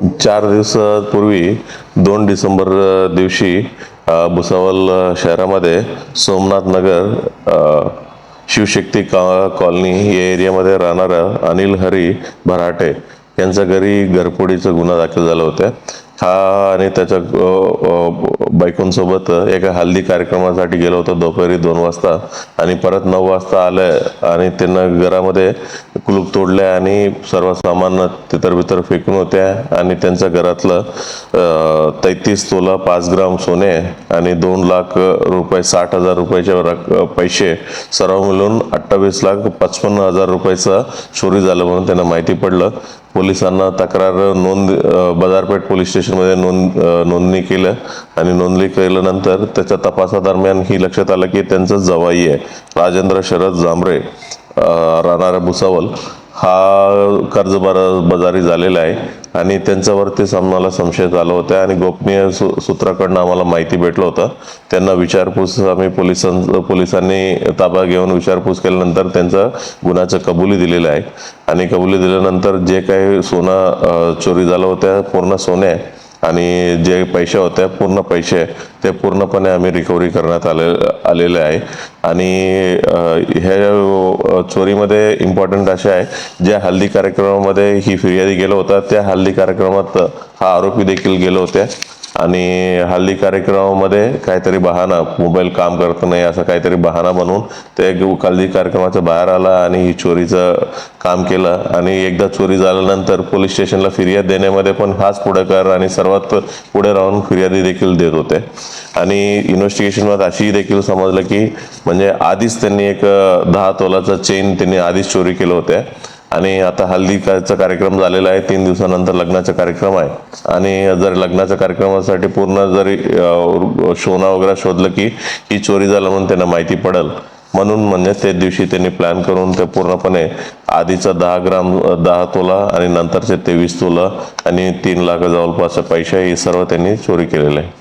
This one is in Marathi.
चार दिवसापूर्वी दोन डिसेंबर दिवशी भुसावल शहरामध्ये सोमनाथ नगर शिवशक्ती का कॉलनी या एरियामध्ये राहणारा अनिल हरी भराटे यांच्या घरी घरफोडीचा गुन्हा दाखल झाला होता. हा आणि त्याच्या बायकोंसोबत एका हल्दी कार्यक्रमासाठी गेलो होतो दुपारी दोन वाजता आणि परत नऊ वाजता आलं आणि त्यांना घरामध्ये कुलूप तोडले आणि सर्व सामान तितर बितर फेकून होत्या आणि त्यांच्या घरातलं तैतीस तोला पाच ग्राम सोने आणि दोन लाख रुपये साठ हजार रुपयाचे रक पैसे सर्व मिळून अठ्ठावीस लाख पचपन्न हजार रुपयाचा चोरी झालं म्हणून त्यांना माहिती पडलं. पोलिसांना तक्रार नोंद बाजारपेठ पोलीस स्टेशनमध्ये नोंद नोंदणी केलं आणि नोंदणी केल्यानंतर त्याच्या तपासादरम्यान ही लक्षात आलं की त्यांचं जवाई आहे. राजेंद्र शरद जांभरे राहणारा भुसावल हा कर्ज बाजारी झालेला आहे आणि त्यांच्यावरती आम्हाला संशय झाला होता आणि गोपनीय सू सूत्राकडनं आम्हाला माहिती भेटलं होतं. त्यांना विचारपूस आम्ही पोलिसां पोलिसांनी ताबा घेऊन विचारपूस केल्यानंतर त्यांचा गुन्ह्याचं कबुली दिलेलं आहे. आणि कबुली दिल्यानंतर जे काही सोनं चोरी झालं होत्या पूर्ण सोने आणि जे पैसे होते पूर्ण पैसे ते पूर्णपणे आम्ही रिकव्हरी करण्यात आले आलेले आहे. आणि हे ह्या चोरीमध्ये इम्पॉर्टंट असे आहे ज्या हल्दी कार्यक्रमामध्ये ही फिर्यादी गेलो होता त्या हल्दी कार्यक्रमात हा आरोपी देखील गेलो होत्या आणि हल्ली कार्यक्रमामध्ये काहीतरी बहाणा मोबाईल काम करत नाही असं काहीतरी बहाणा बनवून ते हल्ली कार्यक्रमाच्या बाहेर आला आणि ही चोरीचं काम केलं आणि एकदा चोरी झाल्यानंतर पोलीस स्टेशनला फिर्याद देण्यामध्ये पण हाच पुढेकार आणि सर्वात पुढे राहून फिर्यादी देखील देत होते. आणि इन्व्हेस्टिगेशनमध्ये अशी देखील समजलं की म्हणजे आधीच त्यांनी एक दहा तोलाचा चेन त्यांनी आधीच चोरी केलं होतं. आणि आता हल्दीचा कार्यक्रम झालेला आहे. तीन दिवसानंतर लग्नाचा कार्यक्रम आहे. आणि जर लग्नाच्या कार्यक्रमासाठी पूर्ण जरी शोना वगैरे शोधलं की ही चोरी झालं म्हणून त्यांना माहिती पडेल. म्हणून म्हणजे त्या दिवशी त्यांनी प्लॅन करून ते पूर्णपणे आधीचा दहा ग्राम दहा तोला आणि नंतरचे तेवीस तोला आणि तीन लाख जवळपास पैसे हे सर्व त्यांनी चोरी केलेलं आहे.